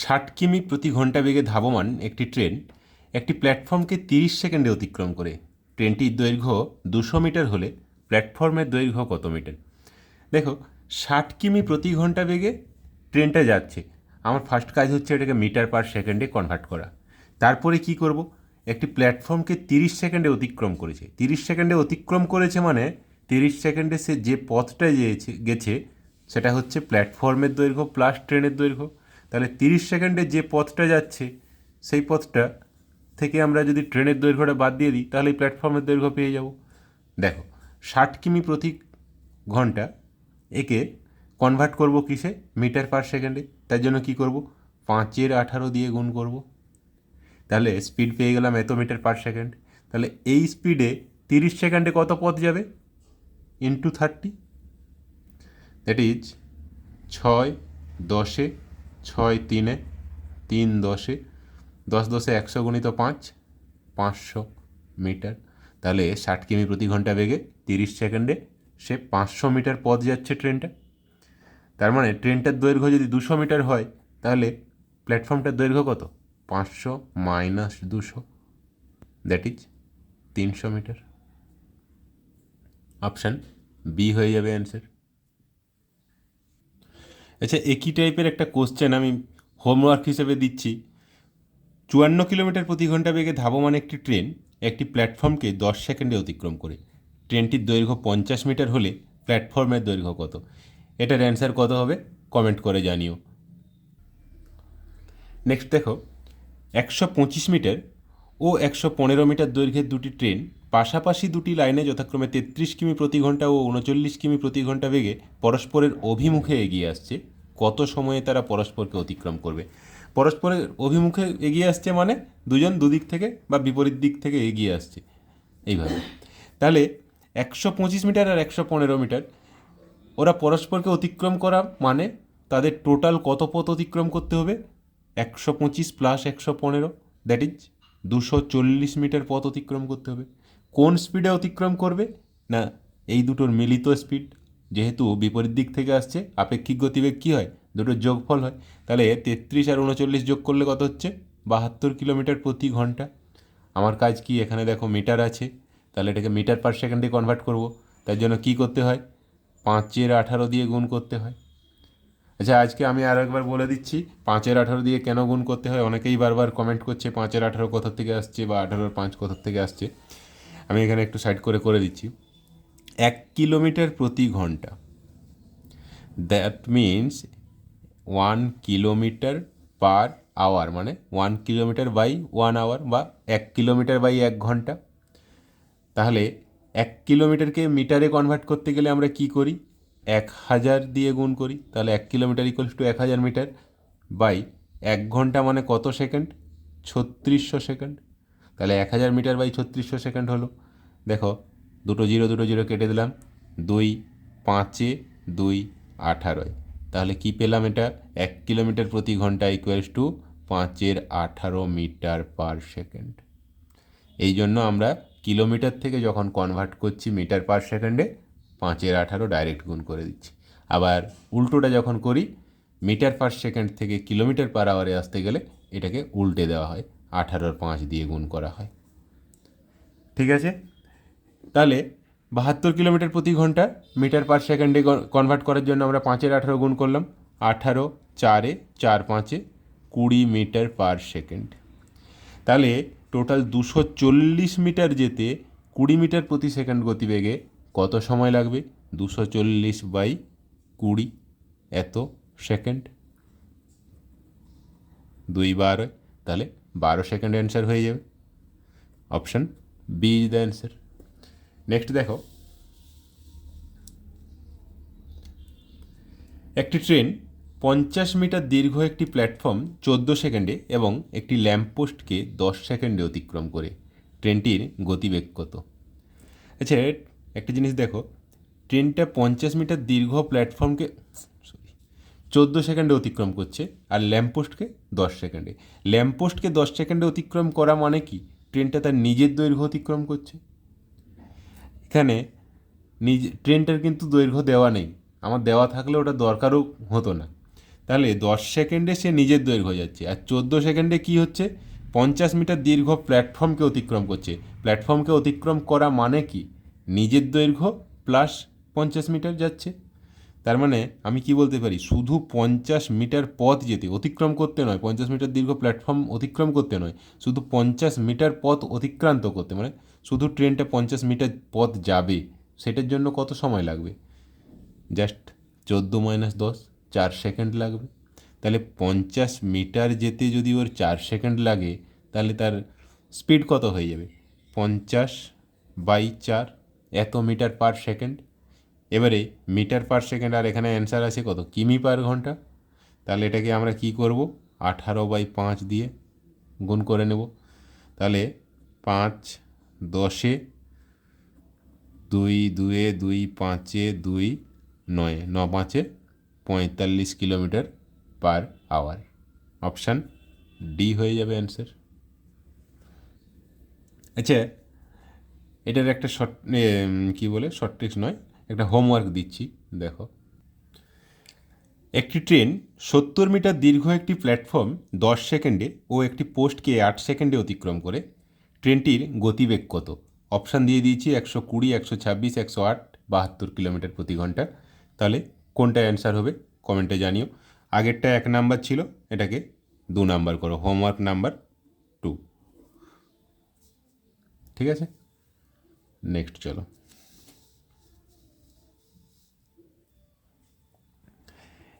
ষাট কিমি প্রতি ঘণ্টা বেগে ধাবমান একটি ট্রেন একটি প্ল্যাটফর্মকে তিরিশ সেকেন্ডে অতিক্রম করে। ট্রেনটির দৈর্ঘ্য দুশো মিটার হলে প্ল্যাটফর্মের দৈর্ঘ্য কত মিটার? দেখো, ষাট কিমি প্রতি ঘণ্টা বেগে ট্রেনটা যাচ্ছে। আমার ফার্স্ট কাজ হচ্ছে এটাকে মিটার পার সেকেন্ডে কনভার্ট করা। তারপরে কি করব? একটি প্ল্যাটফর্মকে তিরিশ সেকেন্ডে অতিক্রম করেছে। তিরিশ সেকেন্ডে অতিক্রম করেছে মানে তিরিশ সেকেন্ডে সে যে পথটা গিয়েছে, গেছে, সেটা হচ্ছে প্ল্যাটফর্মের দৈর্ঘ্য প্লাস ট্রেনের দৈর্ঘ্য। তাহলে তিরিশ সেকেন্ডে যে পথটা যাচ্ছে, সেই পথটা থেকে আমরা যদি ট্রেনের দৈর্ঘ্যটা বাদ দিয়ে দিই, তাহলে প্ল্যাটফর্মের দৈর্ঘ্য পেয়ে যাব। দেখো, ষাট কিমি প্রতি ঘণ্টা একে কনভার্ট করব কিসে? মিটার পার সেকেন্ডে। তার জন্য কি করব? পাঁচের আঠারো দিয়ে গুণ করব। তাহলে স্পিড পেয়ে গেলাম এত মিটার পার সেকেন্ড। তাহলে এই স্পিডে তিরিশ সেকেন্ডে কত পথ যাবে? ইন্টু থার্টি দ্যাট ইজ ছয়, দশে ছয় তিনে, তিন দশে, দশ দশে একশো গুণিত পাঁচ, পাঁচশো মিটার। তাহলে ষাট কিমি প্রতি ঘণ্টা বেগে তিরিশ সেকেন্ডে সে পাঁচশো মিটার পথ যাচ্ছে ট্রেনটা। তার মানে ট্রেনটার দৈর্ঘ্য যদি দুশো মিটার হয়, তাহলে প্ল্যাটফর্মটার দৈর্ঘ্য কত? পাঁচশো মাইনাস দুশো। দ্যাট ইজ তিনশো মিটার। অপশান বি হয়ে যাবে অ্যান্সার আচ্ছা একই টাইপের একটা কোশ্চেন আমি হোমওয়ার্ক হিসেবে দিচ্ছি। চুয়ান্ন কিলোমিটার প্রতি ঘণ্টা বেগে ধাবমান একটি ট্রেন একটি প্ল্যাটফর্মকে দশ সেকেন্ডে অতিক্রম করে। ট্রেনটির দৈর্ঘ্য পঞ্চাশ মিটার হলে প্ল্যাটফর্মের দৈর্ঘ্য কত? এটার অ্যান্সার কত হবে? কমেন্ট করে জানিও। নেক্সট দেখো, একশো পঁচিশ মিটার ও একশো পনেরো মিটার দৈর্ঘ্যের দুটি ট্রেন পাশাপাশি দুটি লাইনে যথাক্রমে তেত্রিশ কিমি প্রতি ঘণ্টা ও উনচল্লিশ কিমি প্রতি ঘণ্টা বেগে পরস্পরের অভিমুখে এগিয়ে আসছে। কত সময়ে তারা পরস্পরকে অতিক্রম করবে। পরস্পরের অভিমুখে এগিয়ে আসছে মানে দুজন দুদিক থেকে বা বিপরীত দিক থেকে এগিয়ে আসছে এইভাবে। তাহলে একশো পঁচিশ মিটার আর একশো পনেরো মিটার, ওরা পরস্পরকে অতিক্রম করা মানে তাদের টোটাল কত পথ অতিক্রম করতে হবে? একশো পঁচিশ প্লাস একশো পনেরো, দ্যাট ইজ দুশো চল্লিশ মিটার পথ অতিক্রম করতে হবে। কোন স্পিডে অতিক্রম করবে? না, এই দুটোর মিলিত স্পিড। যেহেতু বিপরীত দিক থেকে আসছে, আপেক্ষিক গতিবেগ কী হয়? দুটোর যোগফল হয়। তাহলে তেত্রিশ আর উনচল্লিশ যোগ করলে কত হচ্ছে? বাহাত্তর কিলোমিটার প্রতি ঘণ্টা। আমার কাজ কি? এখানে দেখো মিটার আছে। তাহলে এটাকে মিটার পার সেকেন্ডে কনভার্ট করব। তার জন্য কি করতে হয়? পাঁচের আঠারো দিয়ে গুণ করতে হয়। আচ্ছা আজকে আমি আর একবার বলে দিচ্ছি, পাঁচের আঠারো দিয়ে কেন গুণ করতে হয়? অনেকেই বারবার কমেন্ট করছে, পাঁচের আঠারো কোথার থেকে আসছে বা আঠারোর পাঁচ কোথার থেকে আসছে। আমি এখানে একটু সাইড করে করে দিচ্ছি। এক কিলোমিটার প্রতি ঘণ্টা। That means one kilometre per hour মানে one kilometre by one hour বা এক কিলোমিটার বাই এক ঘণ্টা। তাহলে এক কিলোমিটারকে মিটারে কনভার্ট করতে গেলে আমরা কি করি? এক হাজার দিয়ে গুণ করি। তাহলে এক কিলোমিটার ইকুয়ালস টু এক হাজার মিটার বাই এক ঘণ্টা মানে কত সেকেন্ড? ছত্রিশশো সেকেন্ড। তাহলে এক হাজার মিটার বাই ছত্রিশশো সেকেন্ড হলো। দেখো দুটো জিরো দুটো জিরো কেটে দিলাম। দুই, পাঁচে, দুই আঠারোয় তাহলে কি পেলাম এটা? এক কিলোমিটার প্রতি ঘণ্টা ইকুয়ালস টু পাঁচের আঠারো মিটার পার সেকেন্ড। এই জন্য আমরা কিলোমিটার থেকে যখন কনভার্ট করছি মিটার পার সেকেন্ডে পাঁচের আঠারো ডাইরেক্ট গুণ করে দিচ্ছি। আবার উল্টোটা যখন করি, মিটার পার সেকেন্ড থেকে কিলোমিটার পার আওয়ারে আসতে গেলে এটাকে উল্টে দেওয়া হয়। আঠারোর পাঁচ দিয়ে গুণ করা হয়। ঠিক আছে? তাহলে বাহাত্তর কিলোমিটার প্রতি ঘণ্টা, মিটার পার সেকেন্ডে কনভার্ট করার জন্য আমরা পাঁচের আঠারো গুণ করলাম। আঠারো, চারে, চার পাঁচে, কুড়ি মিটার পার সেকেন্ড। তাহলে টোটাল দুশো চল্লিশ মিটার যেতে কুড়ি মিটার প্রতি সেকেন্ড গতিবেগে কত সময় লাগবে? দুশো চল্লিশ বাই কুড়ি, এত সেকেন্ড। দুই বারো, তাহলে বারো সেকেন্ড অ্যান্সার হয়ে যাবে। Option B is the answer next দেখো। একটি ট্রেন পঞ্চাশ মিটার দীর্ঘ একটি প্ল্যাটফর্ম চোদ্দ সেকেন্ডে এবং একটি ল্যাম্পপোস্টকে দশ সেকেন্ডে অতিক্রম করে। ট্রেনটির গতিবেগ কত আচ্ছা একটা জিনিস দেখো। ট্রেনটা পঞ্চাশ মিটার দীর্ঘ প্ল্যাটফর্মকে চোদ্দ সেকেন্ডে অতিক্রম করছে আর ল্যাম্পপোস্টকে দশ সেকেন্ডে। ল্যাম্পপোস্টকে দশ সেকেন্ডে অতিক্রম করা মানে কি? ট্রেনটা তার নিজের দৈর্ঘ্য অতিক্রম করছে। এখানে নিজ ট্রেনটার কিন্তু দৈর্ঘ্য দেওয়া নেই। আমার দেওয়া থাকলে ওটা দরকারও হতো না। তাহলে দশ সেকেন্ডে সে নিজের দৈর্ঘ্য যাচ্ছে। আর চোদ্দ সেকেন্ডে কি হচ্ছে? পঞ্চাশ মিটার দীর্ঘ প্ল্যাটফর্মকে অতিক্রম করছে। প্ল্যাটফর্মকে অতিক্রম করা মানে কি? নিজের দৈর্ঘ্য প্লাস পঞ্চাশ মিটার যাচ্ছে। তার মানে আমি কি বলতে পারি? শুধু পঞ্চাশ মিটার পথ যেতে, অতিক্রম করতে নয়, পঞ্চাশ মিটার দীর্ঘ প্ল্যাটফর্ম অতিক্রম করতে নয়, শুধু পঞ্চাশ মিটার পথ অতিক্রান্ত করতে। মানে শুধু ট্রেনটা পঞ্চাশ মিটার পথ যাবে, সেটার জন্য কত সময় লাগবে? জাস্ট চোদ্দ মাইনাস দশ, চার সেকেন্ড লাগবে। তাহলে পঞ্চাশ মিটার যেতে যদি ওর চার সেকেন্ড লাগে, তাহলে তার স্পিড কত হয়ে যাবে? পঞ্চাশ বাই চার, এত মিটার পার সেকেন্ড এবারে মিটার পার সেকেন্ড আর এখানে অ্যান্সার আছে কত? কিমি পার ঘণ্টা। তাহলে এটাকে আমরা কি করব? আঠারো বাই পাঁচ দিয়ে গুণ করে নেব। তাহলে পাঁচ দশে, দুই, দুয়ে, দুই, পাঁচে, দুই, নয়, ন, পাঁচে পঁয়তাল্লিশ kilometre per hour. Option D হয়ে যাবে অ্যান্সার। আচ্ছা এটার একটা শর্ট কী বলে, শর্ট ট্রিক্স নয়, একটা হোমওয়ার্ক দিচ্ছি, দেখো। একটি ট্রেন সত্তর মিটার দীর্ঘ একটি প্ল্যাটফর্ম দশ সেকেন্ডে ও একটি পোস্টকে আট সেকেন্ডে অতিক্রম করে ট্রেনটির গতিবেগ কত? অপশান দিয়ে দিয়েছি একশো কুড়ি, একশো ছাব্বিশ, একশো আট, বাহাত্তর কিলোমিটার প্রতি ঘণ্টা। তাহলে কোনটা অ্যান্সার হবে? কমেন্টে জানিও। আগেরটা এক নাম্বার ছিল, এটাকে দু নাম্বার করো, হোমওয়ার্ক নাম্বার টু। ঠিক আছে? নেক্সট চলো।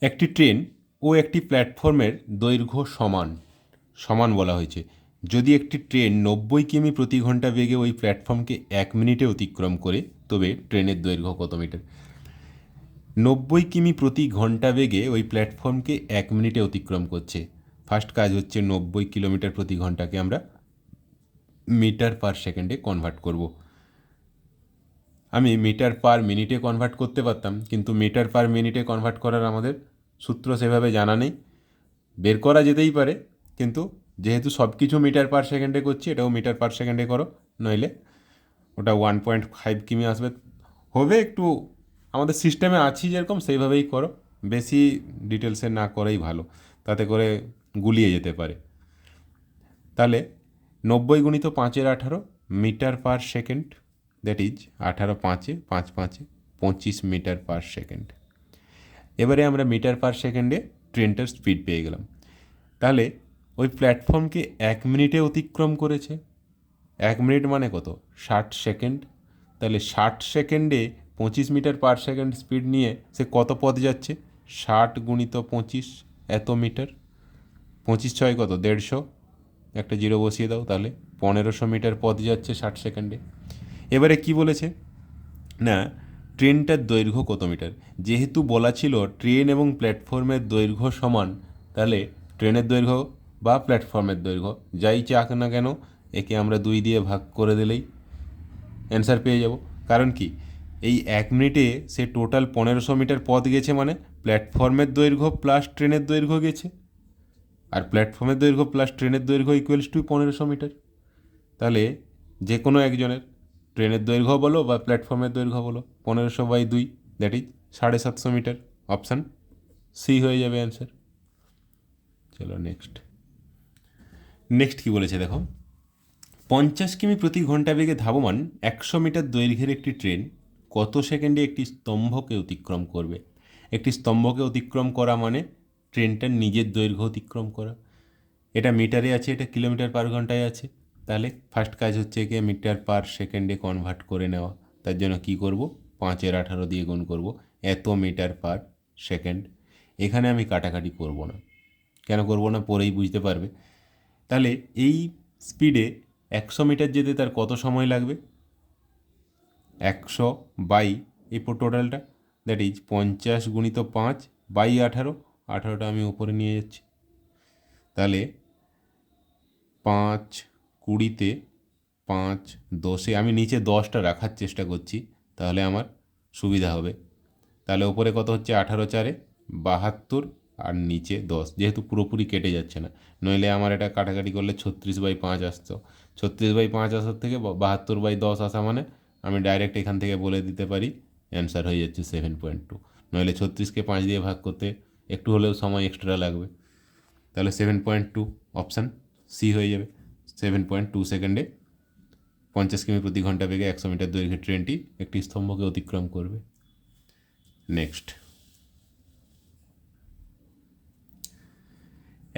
একটি ট্রেন ও একটি প্ল্যাটফর্মের দৈর্ঘ্য সমান সমান বলা হয়েছে। যদি একটি ট্রেন নব্বই কিমি প্রতি ঘণ্টা বেগে ওই প্ল্যাটফর্মকে এক মিনিটে অতিক্রম করে, তবে ট্রেনের দৈর্ঘ্য কত মিটার? নব্বই কিমি প্রতি ঘণ্টা বেগে ওই প্ল্যাটফর্মকে এক মিনিটে অতিক্রম করছে। ফার্স্ট কাজ হচ্ছে নব্বই কিলোমিটার প্রতি ঘন্টাকে আমরা মিটার পার সেকেন্ডে কনভার্ট করব। আমি মিটার পার মিনিটে কনভার্ট করতে পারতাম, কিন্তু মিটার পার মিনিটে কনভার্ট করার আমাদের সূত্র সেভাবে জানা নেই। বের করা যেতেই পারে, কিন্তু যেহেতু সব কিছু মিটার পার সেকেন্ডে করছি, এটাও মিটার পার সেকেন্ডে করো, নইলে ওটা ওয়ান পয়েন্ট ফাইভ কিমি আসবে। হবে একটু, আমাদের সিস্টেমে আছি যেরকম, সেইভাবেই করো। বেশি ডিটেলসে না করেই ভালো, তাতে করে গুলিয়ে যেতে পারে। তাহলে নব্বই গুণিত পাঁচের আঠারো, metre per second that is আঠারো পাঁচে, পাঁচ পাঁচে, পঁচিশ মিটার পার সেকেন্ড। এবারে আমরা মিটার পার সেকেন্ডে ট্রেনটার স্পিড পেয়ে গেলাম। তাহলে ওই প্ল্যাটফর্মকে এক মিনিটে অতিক্রম করেছে। এক মিনিট মানে কত? ষাট সেকেন্ড। তাহলে ষাট সেকেন্ডে পঁচিশ মিটার পার সেকেন্ড স্পিড নিয়ে সে কত পথ যাচ্ছে? ষাট গুণিত পঁচিশ এত মিটার। পঁচিশ ছয় কত? দেড়শো। একটা জিরো বসিয়ে দাও তাহলে। পনেরোশো মিটার পথ যাচ্ছে ষাট সেকেন্ডে। এবারে কি বলেছে? না, ট্রেনটার দৈর্ঘ্য কত মিটার? যেহেতু বলা ছিল ট্রেন এবং প্ল্যাটফর্মের দৈর্ঘ্য সমান, তাহলে ট্রেনের দৈর্ঘ্য বা প্ল্যাটফর্মের দৈর্ঘ্য। যাই চাক না কেন, একে আমরা দুই দিয়ে ভাগ করে দিলেই অ্যান্সার পেয়ে যাব। কারণ কি? এই এক মিনিটে সে টোটাল পনেরোশো মিটার পথ গেছে মানে প্ল্যাটফর্মের দৈর্ঘ্য প্লাস ট্রেনের দৈর্ঘ্য গেছে। আর প্ল্যাটফর্মের দৈর্ঘ্য প্লাস ট্রেনের দৈর্ঘ্য ইকুয়ালস টু পনেরোশো মিটার। তাহলে যে কোনো একজনের ট্রেনের দৈর্ঘ্য বলো বা প্ল্যাটফর্মের দৈর্ঘ্য বলো, পনেরোশো বাই দুই দ্যাট ইজ সাড়ে সাতশো মিটার। অপশান সি হয়ে যাবে অ্যান্সার চলো নেক্সট নেক্সট কী বলেছে দেখো? পঞ্চাশ কিমি প্রতি ঘণ্টা বেগে ধাবমান একশো মিটার দৈর্ঘ্যের একটি ট্রেন কত সেকেন্ডে একটি স্তম্ভকে অতিক্রম করবে? একটি স্তম্ভকে অতিক্রম করা মানে ট্রেনটার নিজের দৈর্ঘ্য অতিক্রম করা। এটা মিটারে আছে, এটা কিলোমিটার পার ঘন্টায় আছে। তাহলে ফার্স্ট কাজ হচ্ছে একে মিটার পার সেকেন্ডে কনভার্ট করে নেওয়া। তার জন্য কি করব? পাঁচের আঠারো দিয়ে গুণ করব। এত মিটার পার সেকেন্ড। এখানে আমি কাটাকাটি করব না। কেন করব না? পরেই বুঝতে পারবে। তাহলে এই স্পিডে একশো মিটার যেতে তার কত সময় লাগবে? একশো বাই এই টোটালটা দ্যাট ইজ পঞ্চাশ গুণিত পাঁচ বাই আঠারো, আঠারোটা আমি উপরে নিয়ে যাচ্ছি। তাহলে পাঁচ কুড়িতে পাঁচ দশে, আমি নিচে দশটা রাখার চেষ্টা করছি, তাহলে আমার সুবিধা হবে। তাহলে ওপরে কত হচ্ছে? আঠারো চারে বাহাত্তর আর নিচে দশ। যেহেতু পুরোপুরি কেটে যাচ্ছে না। নইলে আমার এটা কাটাকাটি করলে ছত্রিশ বাই পাঁচ আসতো। ছত্রিশ বাই পাঁচ আসার থেকে বাহাত্তর বাই দশ আসা মানে আমি ডাইরেক্ট এখান থেকে বলে দিতে পারি অ্যান্সার হয়ে যাচ্ছে সেভেন পয়েন্ট টু নইলে ছত্রিশকে পাঁচ দিয়ে ভাগ করতে একটু হলেও সময় এক্সট্রা লাগবে। তাহলে seven point two option C হয়ে যাবে। সেভেন পয়েন্ট টু সেকেন্ডে পঞ্চাশ কিমি প্রতি ঘণ্টা বেগে একশো মিটার দৈর্ঘ্যের ট্রেনটি একটি স্তম্ভকে অতিক্রম করবে। নেক্সট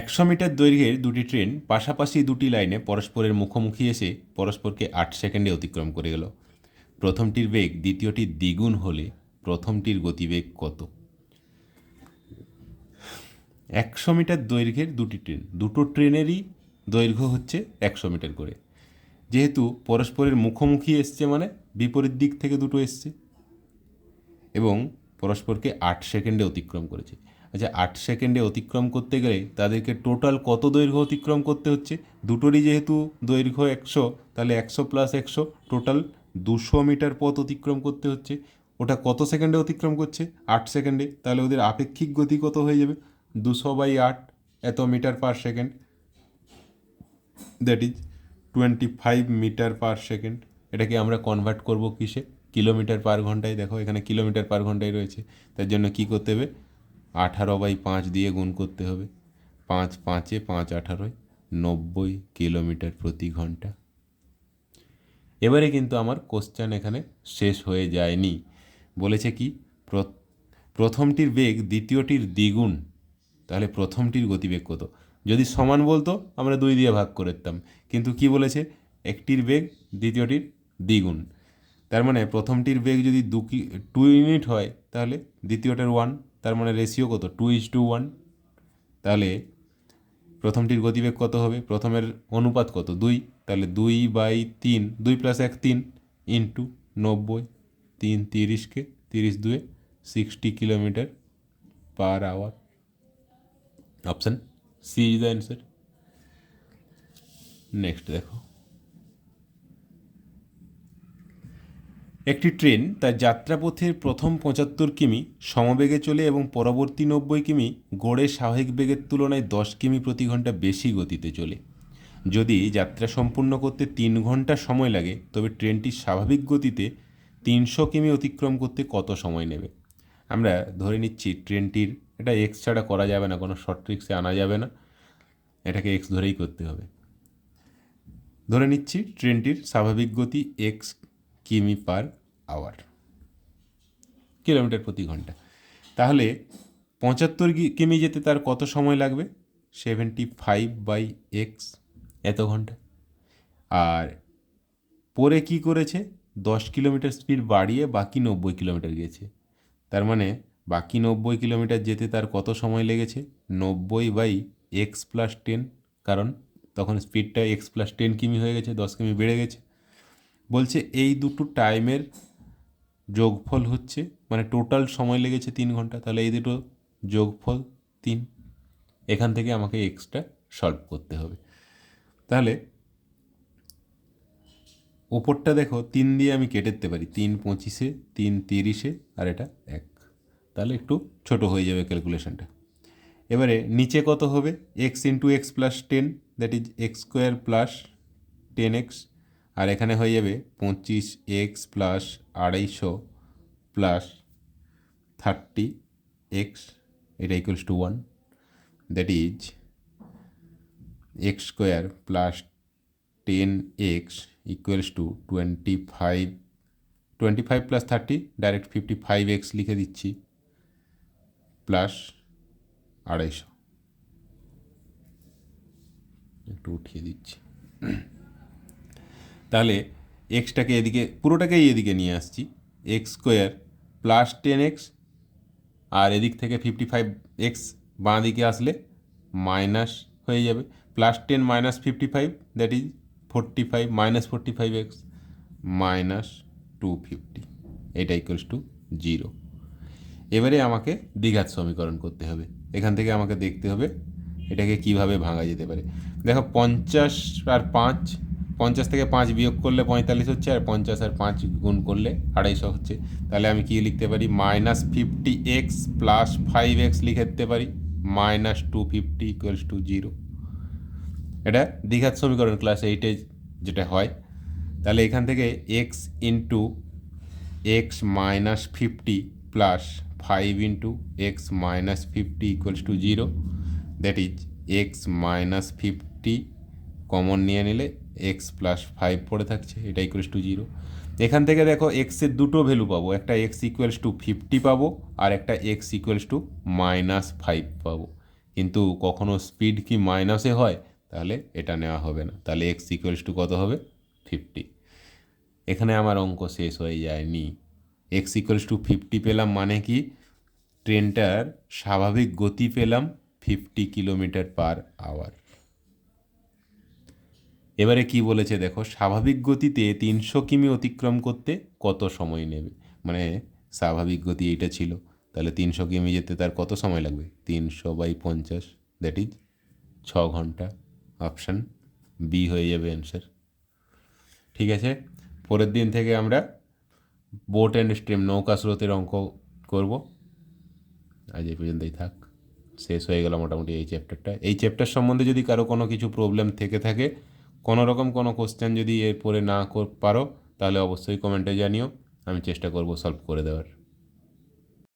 একশো মিটার দৈর্ঘ্যের দুটি ট্রেন পাশাপাশি দুটি লাইনে পরস্পরের মুখোমুখি এসে পরস্পরকে আট সেকেন্ডে অতিক্রম করে গেল। প্রথমটির বেগ দ্বিতীয়টির দ্বিগুণ হলে প্রথমটির গতিবেগ কত? একশো মিটার দৈর্ঘ্যের দুটি ট্রেন, দুটো ট্রেনেরই দৈর্ঘ্য হচ্ছে একশো মিটার করে। যেহেতু পরস্পরের মুখোমুখি এসছে মানে বিপরীত দিক থেকে দুটো এসছে এবং পরস্পরকে আট সেকেন্ডে অতিক্রম করেছে। আচ্ছা আট সেকেন্ডে অতিক্রম করতে গেলে তাদেরকে টোটাল কত দৈর্ঘ্য অতিক্রম করতে হচ্ছে? দুটোরই যেহেতু দৈর্ঘ্য একশো, তাহলে একশো প্লাস একশো, টোটাল দুশো মিটার পথ অতিক্রম করতে হচ্ছে। ওটা কত সেকেন্ডে অতিক্রম করছে? আট সেকেন্ডে। তাহলে ওদের আপেক্ষিক গতি কত হয়ে যাবে? দুশো বাই আট এত metre per second that is twenty five metre per second এটাকে আমরা কনভার্ট করব কিসে? কিলোমিটার পার ঘন্টায়। দেখো এখানে কিলোমিটার পার ঘন্টায় রয়েছে। তার জন্য কি করতে হবে? আঠারো বাই পাঁচ দিয়ে গুণ করতে হবে। পাঁচ পাঁচে পাঁচ আঠারোয় নব্বই কিলোমিটার প্রতি ঘণ্টা। এবারে কিন্তু আমার কোশ্চেন এখানে শেষ হয়ে যায়নি। বলেছে কি প্র- প্রথমটির বেগ দ্বিতীয়টির দ্বিগুণ। তাহলে প্রথমটির গতিবেগ কত? যদি সমান বলতো, আমরা দুই দিয়ে ভাগ করে দিতাম কিন্তু কি বলেছে? একটির বেগ দ্বিতীয়টির দ্বিগুণ। তার মানে প্রথমটির বেগ যদি দু কি টু ইউনিট হয়, তাহলে দ্বিতীয়টার ওয়ান তার মানে রেশিও কত? টু ইজ টু ওয়ান তাহলে প্রথমটির গতিবেগ কত হবে? প্রথমের অনুপাত কত? দুই। তাহলে দুই বাই তিন, দুই প্লাস এক, তিন ইন্টু নব্বই, তিন তিরিশকে, তিরিশ দুয়ে sixty kilometre per hour option C is the answer next দেখো। একটি ট্রেন তার যাত্রাপথের প্রথম পঁচাত্তর কিমি, সমবেগে চলে এবং পরবর্তী নব্বই কিমি গড়ে স্বাভাবিক বেগের তুলনায় দশ কিমি প্রতি ঘণ্টা বেশি গতিতে চলে। যদি যাত্রা সম্পূর্ণ করতে তিন ঘণ্টা সময় লাগে, তবে ট্রেনটি স্বাভাবিক গতিতে তিনশো কিমি অতিক্রম করতে কত সময় নেবে? আমরা ধরে নিচ্ছি ট্রেনটির, এটা এক্স ছাড়া করা যাবে না, কোনো শর্ট ট্রিক্সে আনা যাবে না। এটাকে এক্স ধরেই করতে হবে। ধরে নিচ্ছি ট্রেনটির স্বাভাবিক গতি এক্স কিমি পার আওয়ার, কিলোমিটার প্রতি ঘণ্টা। তাহলে পঁচাত্তর কিমি যেতে তার কত সময় লাগবে? সেভেন্টি ফাইভ বাই এক্স, এত ঘণ্টা। আর পরে কি করেছে? দশ কিলোমিটার স্পিড বাড়িয়ে বাকি নব্বই কিলোমিটার গেছে তার মানে বাকি নব্বই কিলোমিটার যেতে তার কত সময় লেগেছে? নব্বই বাই এক্স প্লাস টেন, কারণ তখন স্পিডটা এক্স প্লাস টেন কিমি হয়ে গেছে, দশ কিমি বেড়ে গেছে। বলছে এই দুটো টাইমের যোগফল হচ্ছে মানে টোটাল সময় লেগেছে তিন ঘণ্টা, তাহলে এই দুটো যোগফল তিন। এখান থেকে আমাকে এক্সট্রা সলভ করতে হবে। তাহলে ওপরটা দেখো, তিন দিয়ে আমি কেটে দিতে পারি, তিন পঁচিশে, তিন তিরিশে, আর এটা এক। তাহলে একটু ছোট হয়ে যাবে ক্যালকুলেশনটা এবারে নিচে কত হবে? X into X plus ten that is X square plus ten X আর এখানে হয়ে যাবে পঁচিশ এক্স প্লাস আড়াইশো প্লাস থার্টি এক্স, এটা equals to one that is X square plus ten X equals to twenty five twenty five plus thirty direct fifty five X লিখে দিচ্ছি plus আড়াইশো। একটু উঠিয়ে দিচ্ছি। তাহলে এক্সটাকে এদিকে, পুরোটাকেই এদিকে নিয়ে আসছি। X square plus ten X আর এদিক থেকে ফিফটি ফাইভ এক্স বাঁ দিকে আসলে মাইনাস হয়ে যাবে। Plus ten minus fifty five that is forty five minus forty five X minus two fifty এটা ইকুয়ালস টু জিরো এবারে আমাকে দ্বিঘাত সমীকরণ করতে হবে। এখান থেকে আমাকে দেখতে হবে এটাকে কীভাবে ভাঙা যেতে পারে। দেখো, পঞ্চাশ আর পাঁচ পঞ্চাশ থেকে পাঁচ বিয়োগ করলে পঁয়তাল্লিশ হচ্ছে আর পঞ্চাশ আর পাঁচ গুণ করলে আড়াইশো হচ্ছে। তাহলে আমি কি লিখতে পারি? Minus fifty X plus five X লিখে দিতে পারি। Minus two fifty equals to zero. এটা দ্বিঘাত সমীকরণ ক্লাস এইটে যেটা হয়। তাহলে এখান থেকে X into X minus fifty plus five into X minus fifty equals to zero. That is X minus fifty common নিয়ে নিলে এক্স প্লাস ফাইভ পড়ে থাকছে, এটা ইকুয়ালস টু জিরো এখান থেকে দেখো এক্সের দুটো ভ্যালু পাবো, একটা এক্স ইকুয়ালস টু ফিফটি পাবো, আর একটা X equals to minus five পাবো। কিন্তু কখনো স্পিড কি মাইনাসে হয়, তাহলে এটা নেওয়া হবে না। তাহলে এক্স ইকুয়ালস টু কত হবে? ফিফটি এখানে আমার অঙ্ক শেষ হয়ে যায়নি। এক্স ইকুয়ালস টু ফিফটি পেলাম মানে কি? ট্রেনটার স্বাভাবিক গতি পেলাম ফিফটি কিলোমিটার পার আওয়ার এবারে কি বলেছে দেখো, স্বাভাবিক গতিতে তিনশো কিমি অতিক্রম করতে কত সময় নেবে? মানে স্বাভাবিক গতি এইটা ছিল। তাহলে তিনশো কিমি যেতে তার কত সময় লাগবে? তিনশো বাই পঞ্চাশ দ্যাট ইজ ছ ঘণ্টা। অপশান বি হয়ে যাবে অ্যান্সার ঠিক আছে? পরের দিন থেকে আমরা বোট অ্যান্ড স্ট্রিম নৌকা স্রোতের অঙ্ক করব। আজ এই পর্যন্তই থাক। শেষ হয়ে গেল মোটামুটি এই চ্যাপ্টারটা এই চ্যাপ্টার সম্বন্ধে যদি কারও কোনো কিছু প্রবলেম থেকে থাকে কোনো রকম কোনো কোশ্চেন যদি এরপরে না পারো, তাহলে অবশ্যই কমেন্টে জানিও, আমি চেষ্টা করব সলভ করে দেওয়ার।